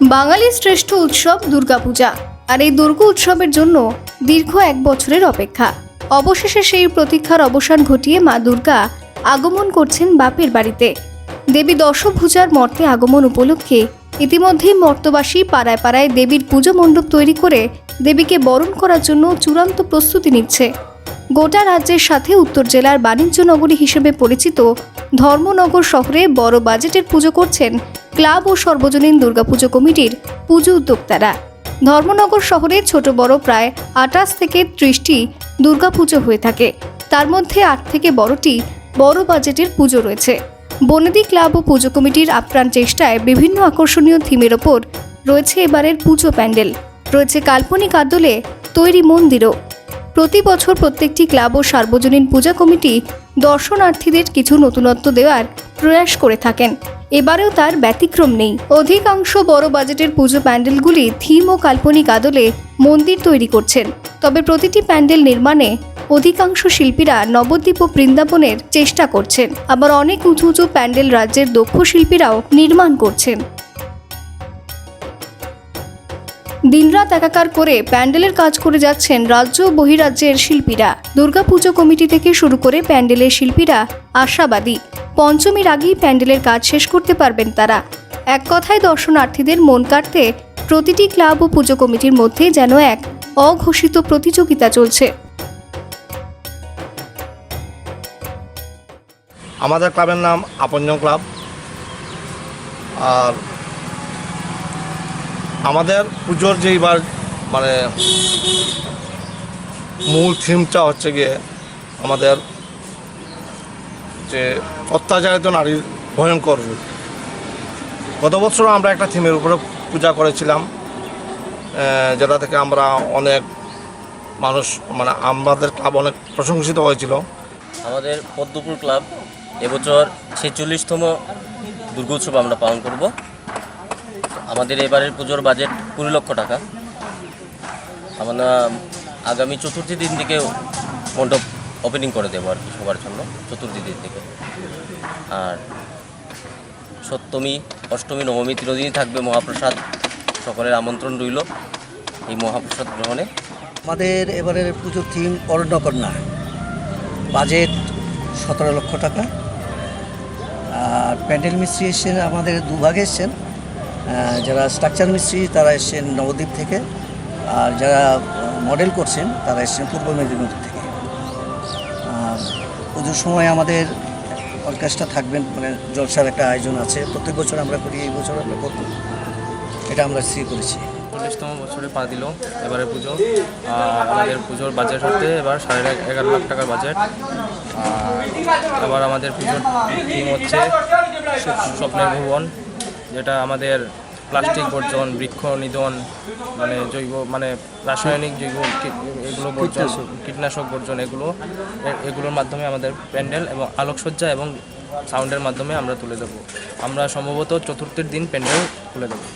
বাঙালির শ্রেষ্ঠ উৎসব দুর্গাপূজা। আর এই দুর্গা উৎসবের জন্য দীর্ঘ এক বছরের অপেক্ষা। অবশেষে সেই প্রতীক্ষার অবসান ঘটিয়ে মা দুর্গা আগমন করছেন বাপের বাড়িতে। দেবী দশভূজার মর্তে আগমন উপলক্ষে ইতিমধ্যেই মর্তবাসী পাড়ায় পাড়ায় দেবীর পুজো মণ্ডপ তৈরি করে দেবীকে বরণ করার জন্য চূড়ান্ত প্রস্তুতি নিচ্ছে। গোটা রাজ্যের সাথে উত্তর জেলার বাণিজ্য নগরী হিসেবে পরিচিত ধর্মনগর শহরে বড় বাজেটের পুজো করছেন ক্লাব ও সর্বজনীন দুর্গাপুজো কমিটির পুজো উদ্যোক্তারা। ধর্মনগর শহরে ছোট বড় প্রায় আঠাশ থেকে ত্রিশটি দুর্গাপুজো হয়ে থাকে। তার মধ্যে আট থেকে বড়টি বড় বাজেটের পুজো রয়েছে। বনেদি ক্লাব ও পুজো কমিটির আপ্রাণ চেষ্টায় বিভিন্ন আকর্ষণীয় থিমের ওপর রয়েছে এবারের পুজো প্যান্ডেল। রয়েছে কাল্পনিক আদলে তৈরি মন্দিরও। প্রতি বছর প্রত্যেকটি ক্লাব ও সার্বজনীন পূজা কমিটি দর্শনার্থীদের কিছু নতুনত্ব দেওয়ার প্রয়াস করে থাকেন। এবারেও তার ব্যতিক্রম নেই। অধিকাংশ বড় বাজেটের পুজো প্যান্ডেলগুলি থিম ও কাল্পনিক আদলে মন্দির তৈরি করছেন। তবে প্রতিটি প্যান্ডেল নির্মাণে অধিকাংশ শিল্পীরা নবদ্বীপ ও বৃন্দাবনের চেষ্টা করছেন। আবার অনেক উঁচু উঁচু প্যান্ডেল রাজ্যের দক্ষ শিল্পীরাও নির্মাণ করছেন। দিনরাত একাকার করে প্যান্ডেলের কাজ করে যাচ্ছেন রাজ্য ও বহিরাজ্যের শিল্পীরা। দুর্গাপুজো কমিটি থেকে শুরু করে প্যান্ডেলের শিল্পীরা আশাবাদী। পঞ্চমীর আগেই প্যান্ডেলের কাজ শেষ করতে পারবেন তারা। এক কথায় দর্শনার্থীদের মন কাটতে প্রতিটি ক্লাব ও পুজো কমিটির মধ্যে যেন এক অঘোষিত প্রতিযোগিতা চলছে। আমাদের ক্লাবের নাম আপনজন ক্লাব। আর আমাদের পুজোর যে এবার মানে মূল থিমটা হচ্ছে গিয়ে আমাদের যে অত্যাচারিত নারীর ভয়ঙ্কর রূপ। গত বছর আমরা একটা থিমের উপরে পূজা করেছিলাম যেটা থেকে আমরা অনেক মানুষ মানে আমাদের ক্লাব অনেক প্রশংসিত হয়েছিল। আমাদের পদ্মপুর ক্লাব এবছর ছেচল্লিশতম দুর্গোৎসব আমরা পালন করব। আমাদের এবারের পুজোর বাজেট কুড়ি লক্ষ টাকা। আমরা আগামী চতুর্থী দিন থেকে মণ্ডপ ওপেনিং করে দেবো আর কি সবার জন্য চতুর্থী দিন থেকে আর সপ্তমী, অষ্টমী, নবমী তিনদিনই থাকবে মহাপ্রসাদ। সকলের আমন্ত্রণ রইল এই মহাপ্রসাদ গ্রহণে। আমাদের এবারের পুজোর থিম অরণ্যকন্যা। বাজেট সতেরো লক্ষ টাকা। আর প্যান্ডেল মিস্ত্রি এসছেন আমাদের দুভাগে এসছেন। যারা স্ট্রাকচার মিস্ত্রি, তারা এসছেন নবদ্বীপ থেকে। আর যারা মডেল করছেন, তারা এসছেন পূর্ব মেদিনীপুর থেকে। পুজোর সময় আমাদের অর্কেস্ট্রা থাকবেন মানে জলসার একটা আয়োজন আছে। প্রত্যেক বছর আমরা করি, এই বছর আমরা করব। এটা আমরা স্থির করেছি। চল্লিশতম বছরে পা দিল এবারে পুজো। আমাদের পুজোর বাজেট হচ্ছে এবার সাড়ে এগারো লাখ টাকার বাজেট এবার আমাদের পুজোর থিম হচ্ছে স্বপ্নের ভুবন, যেটা আমাদের প্লাস্টিক বর্জন, বৃক্ষ নিধন মানে জৈব মানে রাসায়নিক জৈব এগুলো বর্জন, কীটনাশক বর্জন, এগুলো এগুলোর মাধ্যমে আমাদের প্যান্ডেল এবং আলোকসজ্জা এবং সাউন্ডের মাধ্যমে আমরা তুলে দেবো। আমরা সম্ভবত চতুর্থের দিন প্যান্ডেল তুলে দেবো।